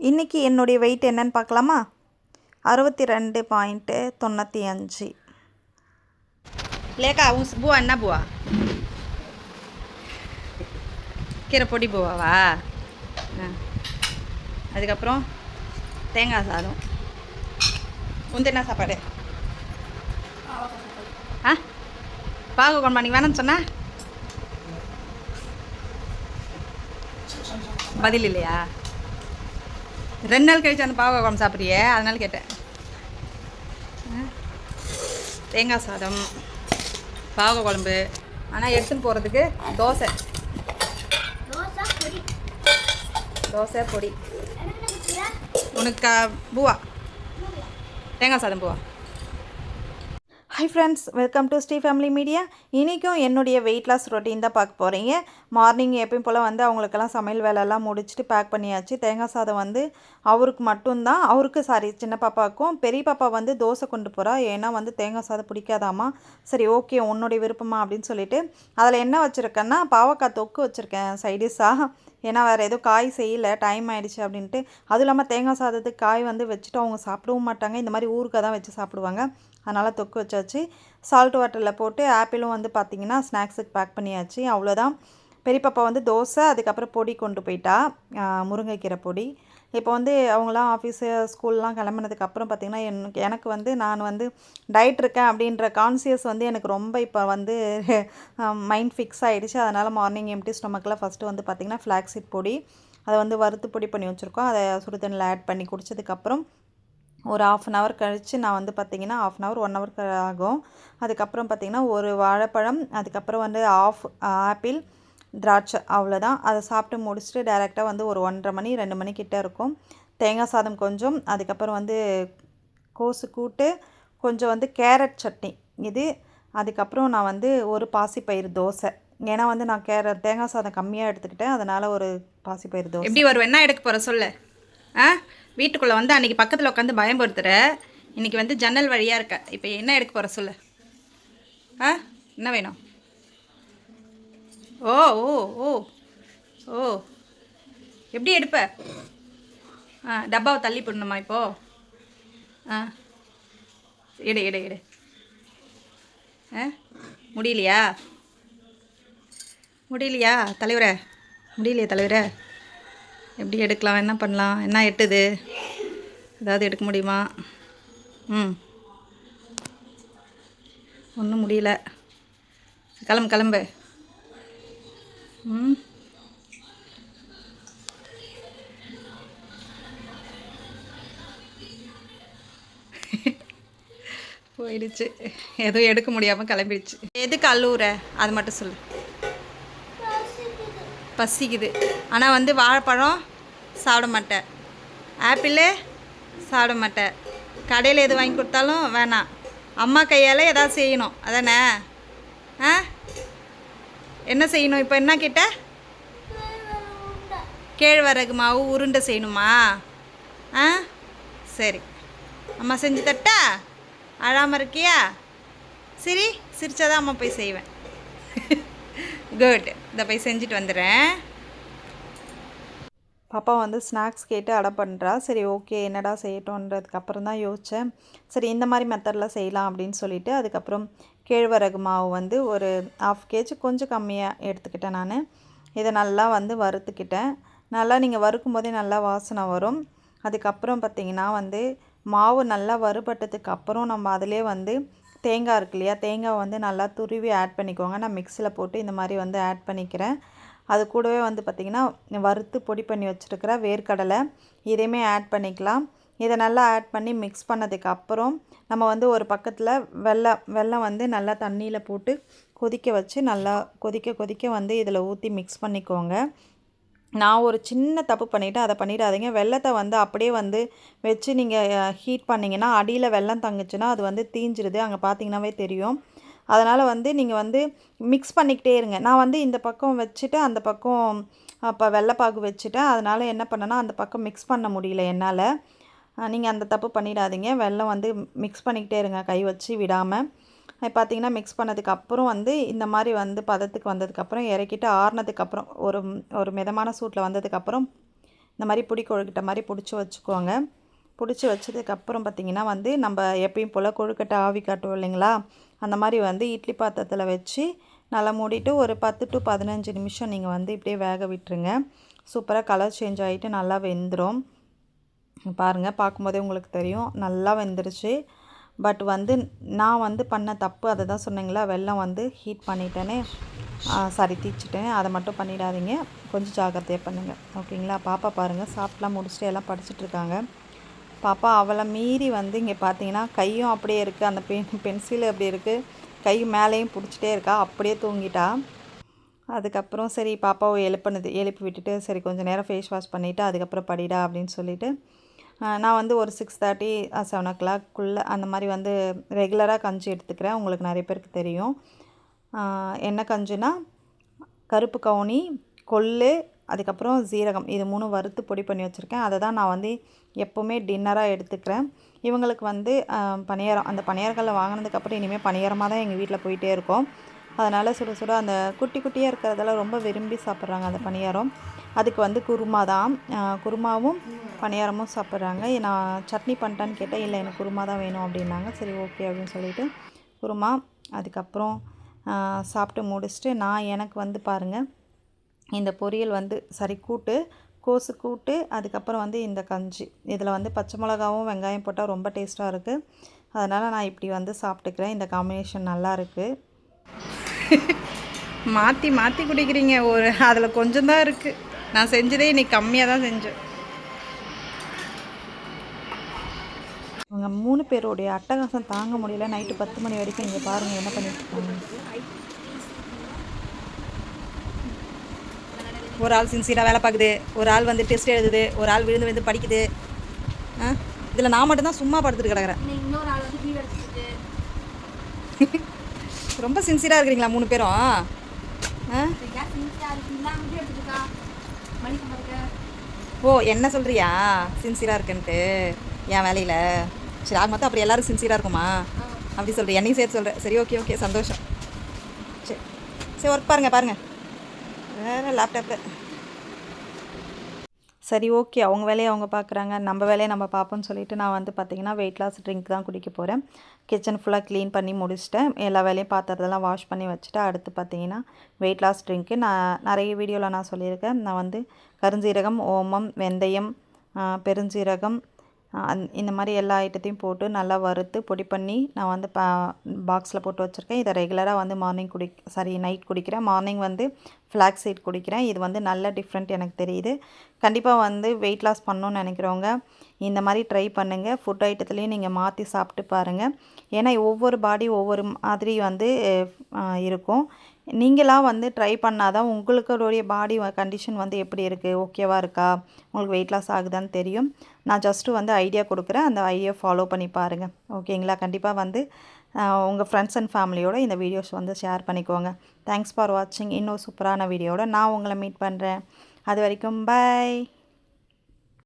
இன்றைக்கி என்னுடைய வெயிட் என்னன்னு பார்க்கலாமா? அறுபத்தி ரெண்டு பாயிண்ட்டு தொண்ணூற்றி அஞ்சு. லேக்கா உன் பூவா என்ன பூவா? கீரை பொடி பூவாவா? ஆ. அதுக்கப்புறம் தேங்காய் சாதம். உந்து என்ன சாப்பாடு? ஆ? பாகு குழம்பா நீ வேணும்னு சொன்ன? பதில் இல்லையா? ரெண்டு நாள் கழிச்சு அந்த பாவக்காய் குழம்பு சாப்பிட்றியே? அதனால கேட்டேன்? தேங்காய் சாதம் பாவக்காய் குழம்பு. ஆனால் எடுத்துன்னு போகிறதுக்கு தோசை. தோசை பொடி? உனக்கு பூவா? தேங்காய் சாதம் பூவா? Hi friends welcome to Sri family media இன்றைக்கும் என்னுடைய வெயிட் லாஸ் ரொட்டீன் தான் பார்க்க போகிறீங்க மார்னிங் எப்பயும் போல் வந்து அவங்களுக்கெல்லாம் சமையல் வேலையெல்லாம் முடிச்சுட்டு பேக் பண்ணியாச்சு. தேங்காய் சாதம் வந்து அவருக்கு மட்டும்தான். அவருக்கு சாரி சின்ன பாப்பாவுக்கும். பெரிய பாப்பா வந்து தோசை கொண்டு போகிறா ஏன்னா வந்து தேங்காய் சாதம் பிடிக்காதாமா. சரி ஓகே உன்னுடைய விருப்பமா அப்படின்னு சொல்லிட்டு அதில் என்ன வச்சுருக்கேன்னா பாவக்காய் தொக்கு வச்சுருக்கேன் சைடிஷாக ஏன்னா வேறு எதுவும் காய் செய்யலை டைம் ஆயிடுச்சு அப்படின்ட்டு. அதுவும் இல்லாமல் தேங்காய் சாதத்துக்கு காய் வந்து வச்சுட்டு அவங்க சாப்பிடவும் மாட்டாங்க. இந்த மாதிரி ஊருக்காக தான் வச்சு சாப்பிடுவாங்க. அதனால் தொக்கு வச்சாச்சு. சால்ட் வாட்டரில் போட்டு ஆப்பிளும் வந்து பார்த்திங்கன்னா ஸ்நாக்ஸுக்கு பேக் பண்ணியாச்சு. அவ்வளோதான் பெரிய பாப்பா வந்து தோசை அதுக்கப்புறம் பொடி கொண்டு போயிட்டா. முருங்கைக்கீரை பொடி. இப்போ வந்து அவங்களாம் ஆஃபீஸு ஸ்கூல்லாம் கிளம்புனதுக்கு அப்புறம் பார்த்திங்கன்னா எனக்கு எனக்கு வந்து நான் வந்து டயட் இருக்கேன் அப்படின்ற கான்சியஸ் வந்து எனக்கு ரொம்ப இப்போ வந்து மைண்ட் ஃபிக்ஸ் ஆகிடுச்சு அதனால் மார்னிங் எம்டி ஸ்டொமக்கில் ஃபஸ்ட்டு வந்து பார்த்திங்கன்னா ஃப்ளாக்ஸிட் பொடி அதை வந்து வறுத்து பொடி பண்ணி வச்சுருக்கோம். அதை சுடுதண்ணில் ஆட் பண்ணி குடித்ததுக்கப்புறம் ஒரு ஆஃப் அன் ஹவர் கழித்து நான் வந்து பார்த்திங்கன்னா half an hour one hour ஆகும். அதுக்கப்புறம் பார்த்திங்கன்னா ஒரு வாழைப்பழம் அதுக்கப்புறம் வந்து ஆஃப் ஆப்பிள் திராட்சை அவ்வளோதான் அதை சாப்பிட்டு முடிச்சுட்டு டேரெக்டாக வந்து ஒரு ஒன்றரை மணி ரெண்டு மணிக்கிட்ட இருக்கும். தேங்காய் சாதம் கொஞ்சம் அதுக்கப்புறம் வந்து கோசு கூட்டு கொஞ்சம் வந்து கேரட் சட்னி. இது அதுக்கப்புறம் நான் வந்து ஒரு பாசிப்பயிறு தோசை. ஏன்னா வந்து நான் கேரட் தேங்காய் சாதம் கம்மியாக எடுத்துக்கிட்டேன். அதனால் ஒரு பாசிப்பயிறு தோசை. எப்படி வருவேன் என்ன எடுக்க போகிற சொல்லு. ஆ? வீட்டுக்குள்ளே வந்து அன்றைக்கி பக்கத்தில் உட்காந்து பயன்படுத்துகிற இன்றைக்கி வந்து ஜன்னல் வழியாக இருக்க. இப்போ என்ன எடுக்க போகிற சொல்லு. ஆ? என்ன வேணும்? ஓ ஓ ஓ ஓ. எப்படி எடுப்ப? ஆ டப்பாவை தள்ளி போடணுமா இப்போது ஆ. எடு எடு எடு. ஆ முடியலையா? முடியலையா தலைவரே? முடியலையா தலைவரே. எப்படி எடுக்கலாம்? என்ன பண்ணலாம்? என்ன எட்டுது? ஏதாவது எடுக்க முடியுமா? ம். ஒன்றும் முடியல. கிளம்பு கிளம்பு. போயிடுச்சு. எதுவும் எடுக்க முடியாமல் கிளம்பிடுச்சு. எதுக்கு அழுவுற? அது மட்டும் சொல்லு. பசிக்குது. ஆனால் வந்து வாழைப்பழம் சாப்பிட மாட்டேன். ஆப்பிளு சாப்பிட மாட்டேன். கடையில் எது வாங்கி கொடுத்தாலும் வேணாம். அம்மா கையால் எதாவது செய்யணும். அதானே? ஆ? என்ன செய்யணும்? இப்போ என்ன கிட்ட? கேழ்வரகு மாவு உருண்டை செய்யணுமா? ஆ? சரி. அம்மா செஞ்சு தட்டா? அழாமல் இருக்கியா? சரி சிரிச்சாதான் அம்மா போய் செய்வேன். குட் இதை போய் செஞ்சுட்டு வந்துடுறேன். பாப்பா வந்து ஸ்நாக்ஸ் கேட்டு அடை பண்ணுறா சரி ஓகே. என்னடா செய்யட்டோன்றதுக்கப்புறம் தான் யோசித்தேன் சரி இந்த மாதிரி மெத்தடில் செய்யலாம் அப்படின்னு சொல்லிவிட்டு அதுக்கப்புறம் கேழ்வரகு மாவு வந்து ஒரு ஆஃப் கேஜி கொஞ்சம் கம்மியாக எடுத்துக்கிட்டேன் நான். இதை நல்லா வந்து வறுத்துக்கிட்டேன். நல்லா நீங்கள் வறுக்கும் போதே நல்லா வாசனை வரும். அதுக்கப்புறம் பார்த்திங்கன்னா வந்து மாவு நல்லா வறுபட்டதுக்கு அப்புறம் நம்ம அதிலே வந்து தேங்காய் இருக்கு இல்லையா தேங்காய் வந்து நல்லா துருவி ஆட் பண்ணிக்கோங்க. நான் மிக்சியில் போட்டு இந்த மாதிரி வந்து ஆட் பண்ணிக்கிறேன். அது கூடவே வந்து பார்த்திங்கன்னா வறுத்து பொடி பண்ணி வச்சுருக்கிற வேர்க்கடலை இதையுமே ஆட் பண்ணிக்கலாம். இதை நல்லா ஆட் பண்ணி மிக்ஸ் பண்ணதுக்கு அப்புறம் நம்ம வந்து ஒரு பக்கத்தில் வெள்ளம் வெல்லம் வந்து நல்லா தண்ணியில் போட்டு கொதிக்க வச்சு நல்லா கொதிக்க கொதிக்க வந்து இதில் ஊற்றி மிக்ஸ் பண்ணிக்கோங்க. நான் ஒரு சின்ன தப்பு பண்ணிவிட்டேன் அதை பண்ணிடாதீங்க. வெள்ளத்தை வந்து அப்படியே வந்து வச்சு நீங்கள் ஹீட் பண்ணிங்கன்னா அடியில் வெள்ளம் தங்குச்சுன்னா அது வந்து தீஞ்சிருது. அங்கே பார்த்தீங்கன்னாவே தெரியும். அதனால் வந்து நீங்கள் வந்து மிக்ஸ் பண்ணிக்கிட்டே இருங்க. நான் வந்து இந்த பக்கம் வச்சுட்டு அந்த பக்கம் அப்போ வெள்ளைப்பாகு வச்சுட்டேன். அதனால் என்ன பண்ணேன்னா அந்த பக்கம் மிக்ஸ் பண்ண முடியல என்னால். நீங்கள் அந்த தப்பு பண்ணிடாதீங்க. வெள்ளம் வந்து மிக்ஸ் பண்ணிக்கிட்டே இருங்க. கை வச்சு விடாமல் பார்த்தீங்கன்னா மிக்ஸ் பண்ணதுக்கப்புறம் வந்து இந்த மாதிரி வந்து பதத்துக்கு வந்ததுக்கப்புறம் இறக்கிட்டு ஆறுனதுக்கப்புறம் ஒரு ஒரு மிதமான சூட்டில் வந்ததுக்கப்புறம் இந்த மாதிரி பிடி கொழுக்கட்டை மாதிரி பிடிச்சி வச்சுக்கோங்க. பிடிச்சி வச்சதுக்கப்புறம் பார்த்திங்கன்னா வந்து நம்ம எப்பயும் போல் கொழுக்கட்டை ஆவி காட்டுவோம் இல்லைங்களா? அந்த மாதிரி வந்து இட்லி பாத்திரத்தில் வச்சு நல்லா மூடிட்டு ஒரு பத்து டு பதினஞ்சு நிமிஷம் நீங்கள் வந்து இப்படியே வேக விட்டுருங்க. சூப்பராக கலர் சேஞ்ச் ஆகிட்டு நல்லா வெந்துடும் பாருங்கள் பார்க்கும்போதே உங்களுக்கு தெரியும். நல்லா வெந்துருச்சு. பட் வந்து நான் வந்து பண்ண தப்பு அதை தான் சொன்னீங்களா வெள்ளம் வந்து ஹீட் பண்ணிட்டேனே. சாரி தீச்சிட்டேன். அதை மட்டும் பண்ணிடாதீங்க. கொஞ்சம் ஜாக்கிரதையாக பண்ணுங்கள் ஓகேங்களா? பாப்பா பாருங்கள் சாப்பிட்லாம் முடிச்சுட்டு எல்லாம் படிச்சுட்ருக்காங்க பாப்பா அவளை மீறி வந்து இங்கே பார்த்தீங்கன்னா கையும் அப்படியே இருக்குது அந்த பென் பென்சில் அப்படி இருக்குது கை மேலேயும் பிடிச்சிட்டே இருக்கா. அப்படியே தூங்கிட்டா. அதுக்கப்புறம் சரி பாப்பாவை எழுப்புனது எழுப்பி விட்டுட்டு சரி கொஞ்சம் நேரம் ஃபேஸ் வாஷ் பண்ணிவிட்டு அதுக்கப்புறம் படிடா அப்படின்னு சொல்லிவிட்டு நான் வந்து ஒரு சிக்ஸ் தேர்ட்டி செவன் ஓ கிளாக்குள்ளே அந்த மாதிரி வந்து ரெகுலராக கஞ்சி எடுத்துக்கிறேன். உங்களுக்கு நிறைய பேருக்கு தெரியும். என்ன கஞ்சுனா கருப்பு கவுனி கொள்ளு அதுக்கப்புறம் சீரகம். இது மூணு வறுத்து பொடி பண்ணி வச்சுருக்கேன். அதை தான் நான் வந்து எப்போவுமே டின்னராக எடுத்துக்கிறேன். இவங்களுக்கு வந்து பணியாரம் அந்த பணியாரங்களை வாங்கினதுக்கப்புறம் இனிமேல் பணியாரமாக தான் எங்கள் வீட்டில் போயிட்டே இருக்கோம். அதனால் சுட சுட அந்த குட்டி குட்டியாக இருக்கிறதெல்லாம் ரொம்ப விரும்பி சாப்பிட்றாங்க அந்த பணியாரம். அதுக்கு வந்து குருமா தான். குருமாவும் பணியாரமும் சாப்பிட்றாங்க. நான் சட்னி பண்ணிட்டான்னு கேட்டேன். இல்லை எனக்கு குருமா தான் வேணும் அப்படின்னாங்க. சரி ஓகே அப்படின்னு சொல்லிட்டு குருமா அதுக்கப்புறம் சாப்பிட்டு முடிச்சுட்டு நான் எனக்கு வந்து பாருங்கள் இந்த பொரியல் வந்து சரி கூட்டு கோசு கூட்டு அதுக்கப்புறம் வந்து இந்த கஞ்சி. இதில் வந்து பச்சை மிளகாவும் வெங்காயம் போட்டால் ரொம்ப டேஸ்ட்டாக இருக்குது அதனால் நான் இப்படி வந்து சாப்பிட்டுக்கிறேன். இந்த காம்பினேஷன் நல்லா இருக்குது மாற்றி மாற்றி குடிக்கிறீங்க. ஒரு அதில் கொஞ்சம் தான் இருக்குது நான் செஞ்சதே இன்னைக்கு கம்மியாக தான் செஞ்சேன். அவங்க மூணு பேருடைய அட்டகாசம் தாங்க முடியல. நைட்டு பத்து மணி வரைக்கும் இங்கே பாருங்கள் என்ன பண்ணிட்டு ஒரு ஆள் சின்சியராக வேலை பார்க்குது. ஒரு ஆள் வந்து டெஸ்ட் எழுதுது. ஒரு ஆள் விழுந்து விழுந்து படிக்குது. ஆ? இதில் நான் மட்டும்தான் சும்மா படுத்துட்டு கிடக்குறேன் இன்னொரு ஆள் வந்து வீடு எடுத்துட்டு ரொம்ப சின்சியராக இருக்கிறீங்களா மூணு பேரும்? ஆ? ஓ என்ன சொல்கிறியா சின்சியராக இருக்குன்ட்டு. என் வேலையில். சரி ஆக மொத்தம் அப்படி எல்லாரும் சின்சியராக இருக்குமா? அப்படி சொல்கிறேன் என்னையும் சேர்த்து சொல்கிறேன் சரி ஓகே ஓகே சந்தோஷம். சரி. சரி ஒர்க் பாருங்கள் பாருங்கள் வேறு லேப்டாப்பில் சரி ஓகே அவங்க வேலையை அவங்க பார்க்குறாங்க நம்ம வேலையை நம்ம பார்ப்போம்னு சொல்லிட்டு நான் வந்து பார்த்திங்கன்னா வெயிட் லாஸ் ட்ரிங்க் தான் குடிக்க போகிறேன் கிச்சன் ஃபுல்லாக க்ளீன் பண்ணி முடிச்சுட்டேன். எல்லா வேலையும் பாத்திரத்தெல்லாம் வாஷ் பண்ணி வச்சுட்டு அடுத்து பார்த்தீங்கன்னா வெயிட் லாஸ் ட்ரிங்க்கு நான் நிறைய வீடியோவில் நான் சொல்லியிருக்கேன். நான் வந்து கருஞ்சீரகம் ஓமம் வெந்தயம் பெருஞ்சீரகம் அந் இந்த மாதிரி எல்லா ஐட்டத்தையும் போட்டு நல்லா வறுத்து பொடி பண்ணி நான் வந்து பா பாக்ஸில் போட்டு வச்சுருக்கேன். இதை ரெகுலராக வந்து மார்னிங் குடி சாரி நைட் குடிக்கிறேன். மார்னிங் வந்து ஃப்ளாக் சீட் குடிக்கிறேன். இது வந்து நல்ல டிஃப்ரெண்ட் எனக்கு தெரியுது. கண்டிப்பாக வந்து வெயிட் லாஸ் பண்ணணும்னு நினைக்கிறவங்க இந்த மாதிரி ட்ரை பண்ணுங்கள் ஃபுட் ஐட்டத்துலேயும் நீங்கள் மாற்றி சாப்பிட்டு பாருங்கள் ஏன்னா ஒவ்வொரு பாடி ஒவ்வொரு மாதிரி வந்து இருக்கும். நீங்களாக வந்து ட்ரை பண்ணாதான் உங்களுடைய பாடி கண்டிஷன் வந்து எப்படி இருக்குது ஓகேவாக இருக்கா? உங்களுக்கு வெயிட் லாஸ் ஆகுதான்னு தெரியும். நான் ஜஸ்ட்டு வந்து ஐடியா கொடுக்குறேன். அந்த ஐடியா ஃபாலோ பண்ணி பாருங்கள் ஓகேங்களா கண்டிப்பாக வந்து உங்கள் ஃப்ரெண்ட்ஸ் அண்ட் ஃபேமிலியோட இந்த வீடியோஸ் வந்து ஷேர் பண்ணிக்கோங்க. தேங்க்ஸ் ஃபார் வாட்சிங் இன்னும் சூப்பரான வீடியோட நான் உங்களை மீட் பண்ணுறேன் அது வரைக்கும் பை